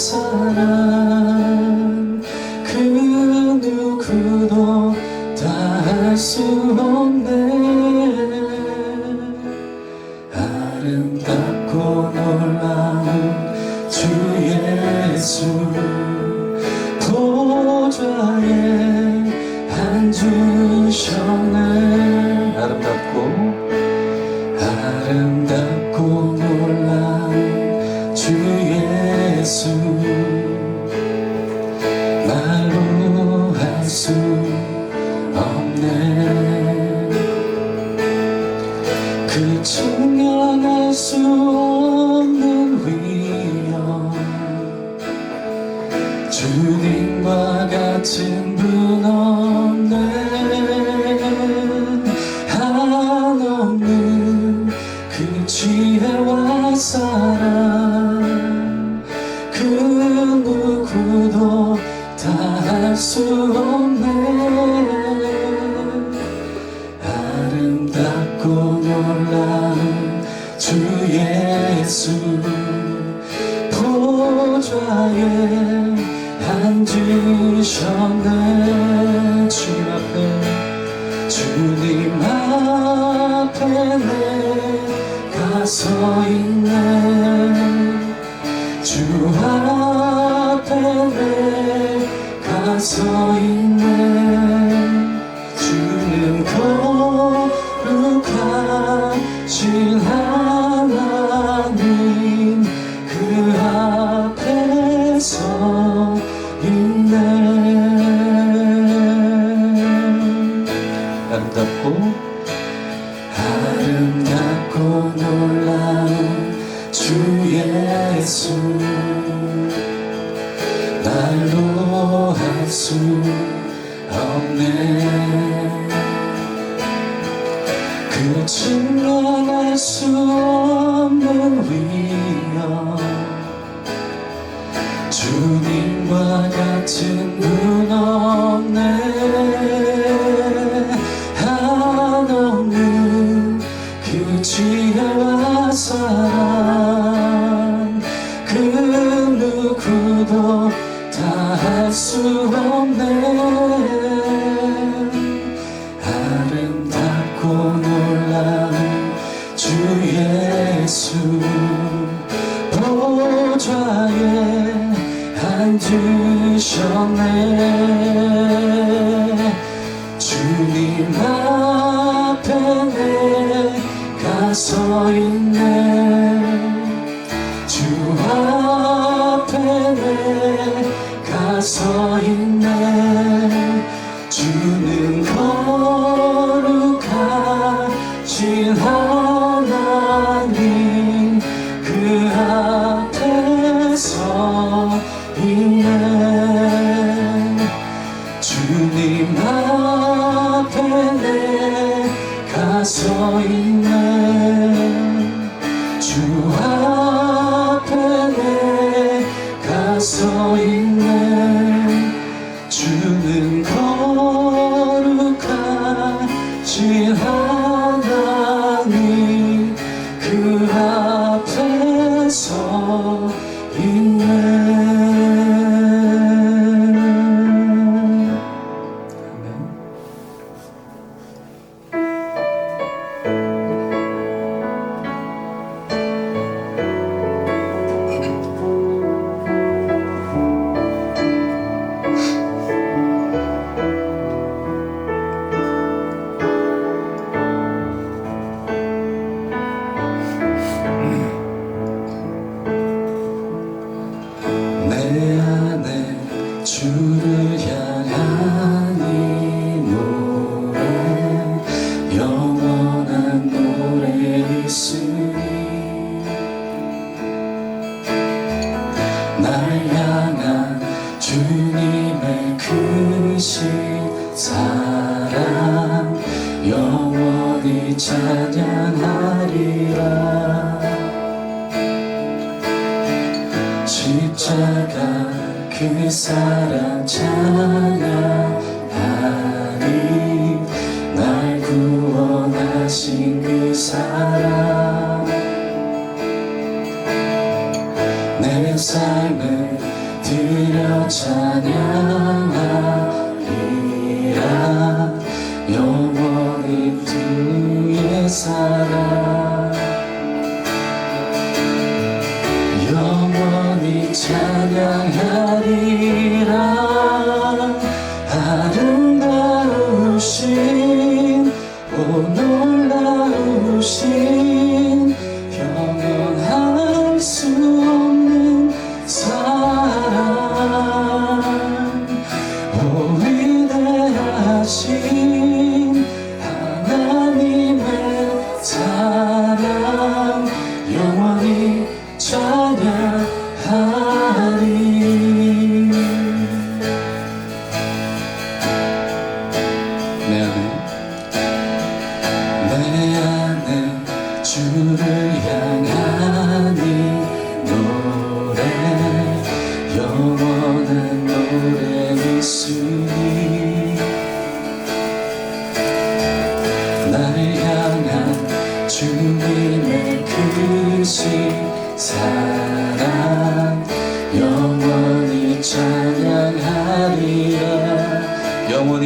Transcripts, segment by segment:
sara 나를 앉으셨네 주 주님 앞에 내가 서 있네. 주 앞에 내가 서 주님과 같은 분 love. 사랑 영원히 찬양하리라. 십자가 그 사랑 찬양하리라 사랑. 영원히 찬양해.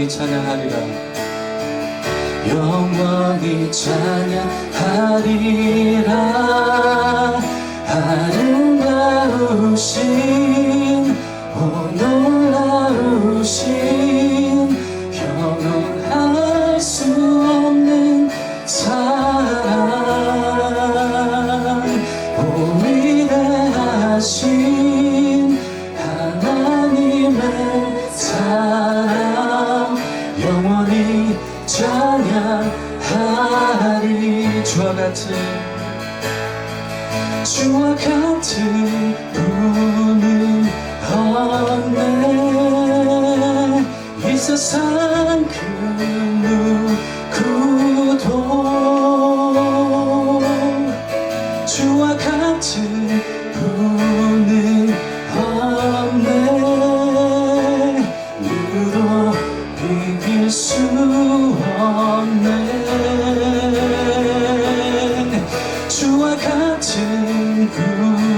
찬양하리라. 영원히 찬양하리라. 아름다우신 찬양하리. 주와 같은 주와 같은 분은 없네 이 세상 그 같은 꿈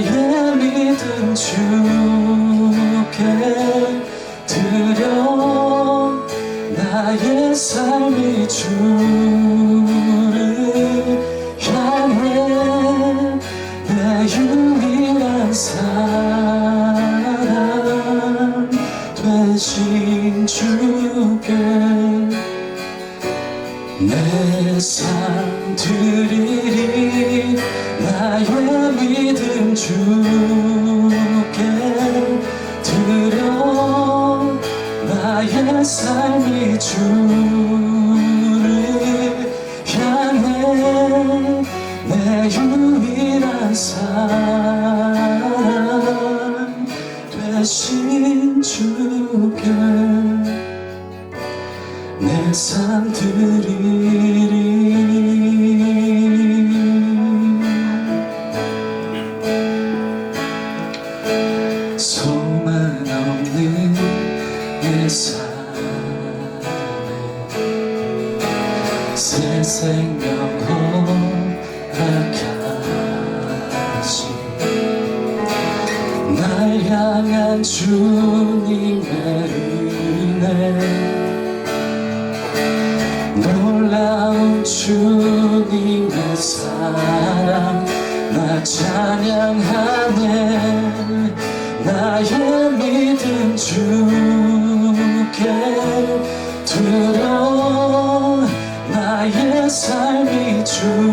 나의 믿음 주께 드려 나의 삶이 주를 향해 내 유일한 사랑 되신 주께 내 삶. 삶이 주 쓸 생각은 허락하지. 향한 주님의 은혜 놀라운 주님의 사랑 나 찬양하네. 나의 믿음 주 true.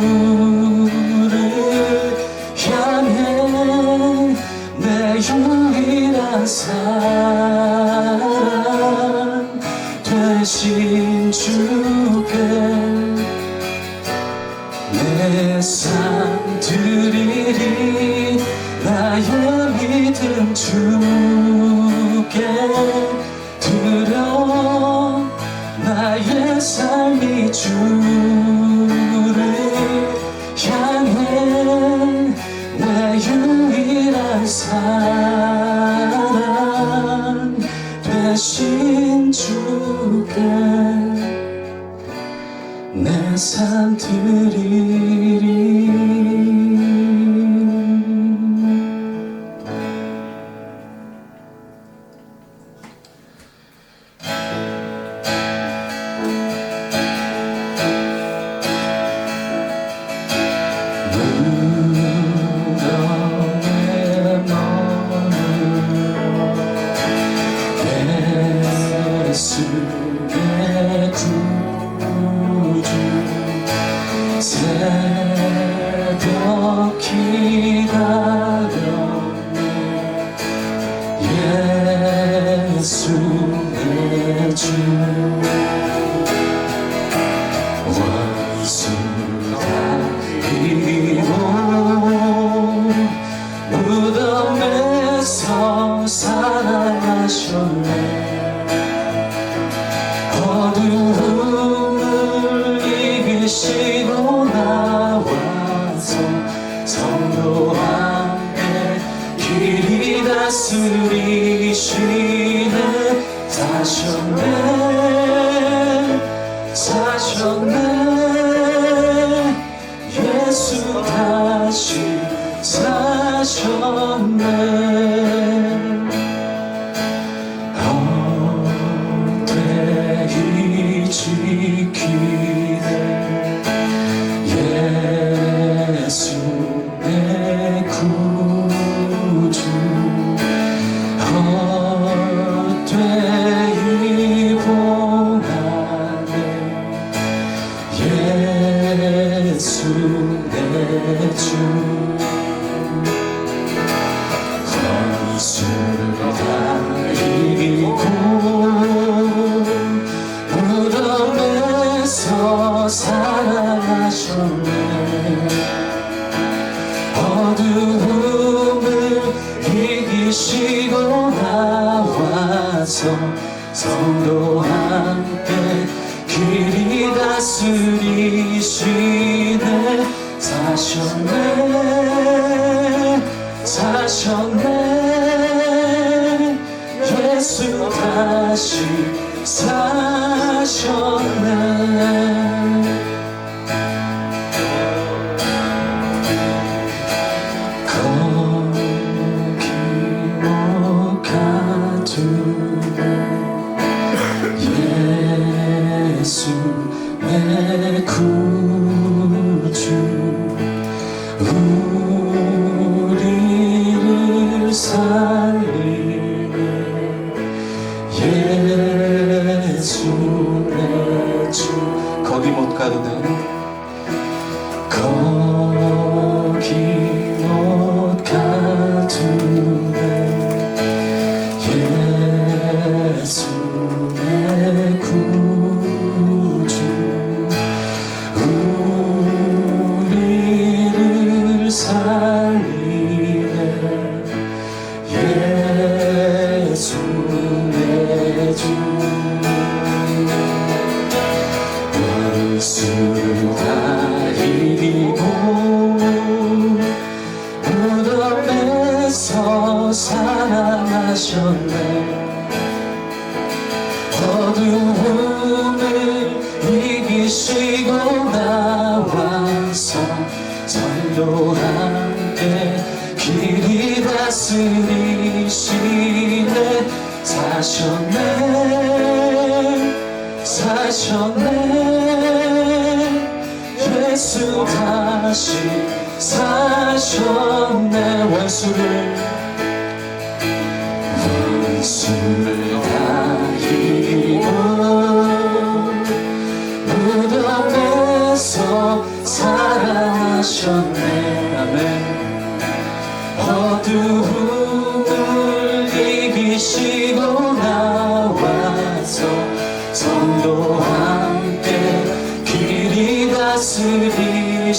대신 주께 내 삶들이 찬송 성도 안에 길이 다스리. shall never 사셨네. 예수 다시 사셨네. 원수를 원수를 다스리시네.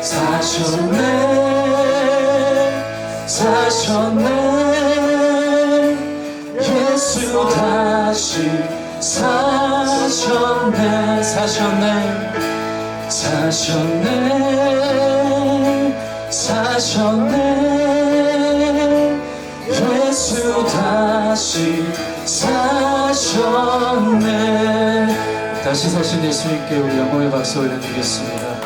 사셨네. 사셨네. 예수 다시 사셨네. 사셨네. 사셨네 다시 사신 예수님께 우리 영광의 박수 올려드리겠습니다